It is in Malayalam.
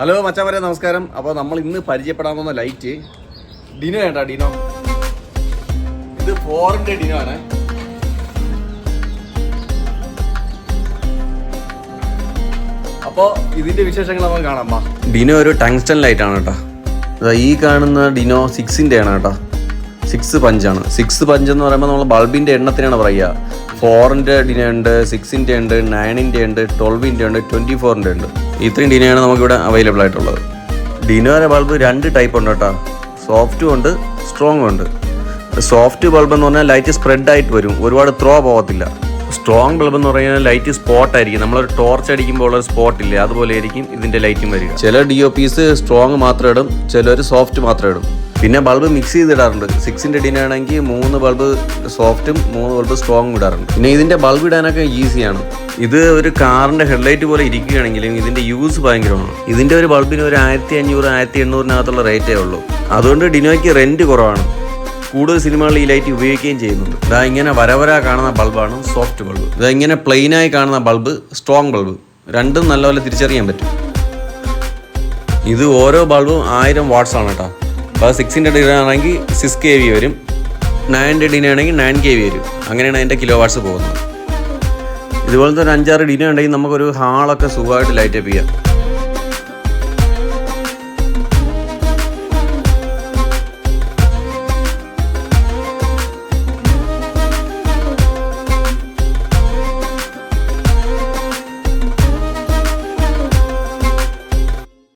ഹലോ മച്ചാമരെ നമസ്കാരം. അപ്പോൾ നമ്മൾ ഇന്ന് പരിചയപ്പെടാൻ പോകുന്ന ലൈറ്റ് ഡിനോ വേണ്ട ഡിനോ? ഇത് ഫോറിന്റെ ഡിനോ ആണ്. അപ്പോൾ ഇതിന്റെ വിശേഷങ്ങൾ നമുക്ക് കാണാം. ഡിനോ ഒരു ടങ്സ്റ്റൺ ലൈറ്റ് ആണ് കേട്ടോ. ഈ കാണുന്ന ഡിനോ സിക്സിന്റെ ആണ് കേട്ടോ. സിക്സ് പഞ്ചാണ് സിക്സ് പഞ്ച് എന്ന് പറയുമ്പോൾ നമ്മൾ ബൾബിന്റെ എണ്ണത്തിനാണ് പറയുക. ഫോറിന്റെ ഡിനോ ഉണ്ട് സിക്സിന്റെ ഉണ്ട് നയനിന്റെ ഉണ്ട് ട്വൽവിന്റെ ഉണ്ട് ട്വന്റി ഫോറിന്റെ ഉണ്ട്. ഇത്രയും ഡിനെയാണ് നമുക്കിവിടെ അവൈലബിൾ ആയിട്ടുള്ളത്. ഡിനോയുടെ ബൾബ് രണ്ട് ടൈപ്പ് ഉണ്ട് കേട്ടോ. സോഫ്റ്റും ഉണ്ട് സ്ട്രോങ്ങും ഉണ്ട്. സോഫ്റ്റ് ബൾബ് എന്ന് പറഞ്ഞാൽ ലൈറ്റ് സ്പ്രെഡ് ആയിട്ട് വരും. ഒരുപാട് ത്രോ പോകത്തില്ല. സ്ട്രോങ് ബൾബ് എന്ന് പറഞ്ഞാൽ ലൈറ്റ് സ്പോട്ട് ആയിരിക്കും. നമ്മളൊരു ടോർച്ച് അടിക്കുമ്പോൾ ഉള്ള സ്പോട്ട് ഇല്ലേ അതുപോലെ ആയിരിക്കും ഇതിന്റെ ലൈറ്റും വരിക. ചില ഡി ഒ പീസ് സ്ട്രോങ് മാത്രം ഇടും ചിലർ സോഫ്റ്റ് മാത്രം ഇടും. പിന്നെ ബൾബ് മിക്സ് ചെയ്തിടാറുണ്ട്. സിക്സിന്റെ ഡിനാണെങ്കിൽ മൂന്ന് ബൾബ് സോഫ്റ്റും മൂന്ന് ബൾബ് സ്ട്രോങ്ങും ഇടാറുണ്ട്. പിന്നെ ഇതിന്റെ ബൾബ് ഇടാനൊക്കെ ഈസിയാണ് ഇത് ഒരു കാറിന്റെ ഹെഡ്ലൈറ്റ് പോലെ ഇരിക്കുകയാണെങ്കിലും ഇതിന്റെ യൂസ് ഭയങ്കരമാണ്. ഇതിന്റെ ഒരു ബൾബിന് ഒരു ആയിരത്തി അഞ്ഞൂറ് ആയിരത്തി എണ്ണൂറിനകത്തുള്ള റേറ്റേ ഉള്ളൂ. അതുകൊണ്ട് ഡിനോയ്ക്ക് റെന്റ് കുറവാണ്. കൂടുതൽ സിനിമകളിൽ ഈ ലൈറ്റ് ഉപയോഗിക്കുകയും ചെയ്യുന്നുണ്ട്. ഇതാ ഇങ്ങനെ വരവര കാണുന്ന ബൾബാണ് സോഫ്റ്റ് ബൾബ്. ഇതാ ഇങ്ങനെ പ്ലെയിനായി കാണുന്ന ബൾബ് സ്ട്രോങ് ബൾബ്. രണ്ടും നല്ലപോലെ തിരിച്ചറിയാൻ പറ്റും. ഇത് ഓരോ ബൾബും ആയിരം വാട്ട്സ് ആണ് കേട്ടോ. അപ്പോൾ സിക്സിന്റെ ഡിന ആണെങ്കിൽ സിക്സ് കെ വി വരും. നയന്റെ ഡിന ആണെങ്കിൽ നയൻ കെ വി വരും. അങ്ങനെയാണ് അതിന്റെ കിലോ വാട്ട്സ് പോകുന്നത്. ഇതുപോലത്തെ ഒരു അഞ്ചാറ് ഡിന ഉണ്ടെങ്കിൽ നമുക്കൊരു ഹാളൊക്കെ സുഖമായിട്ട് ലൈറ്റപ്പ് ചെയ്യാം.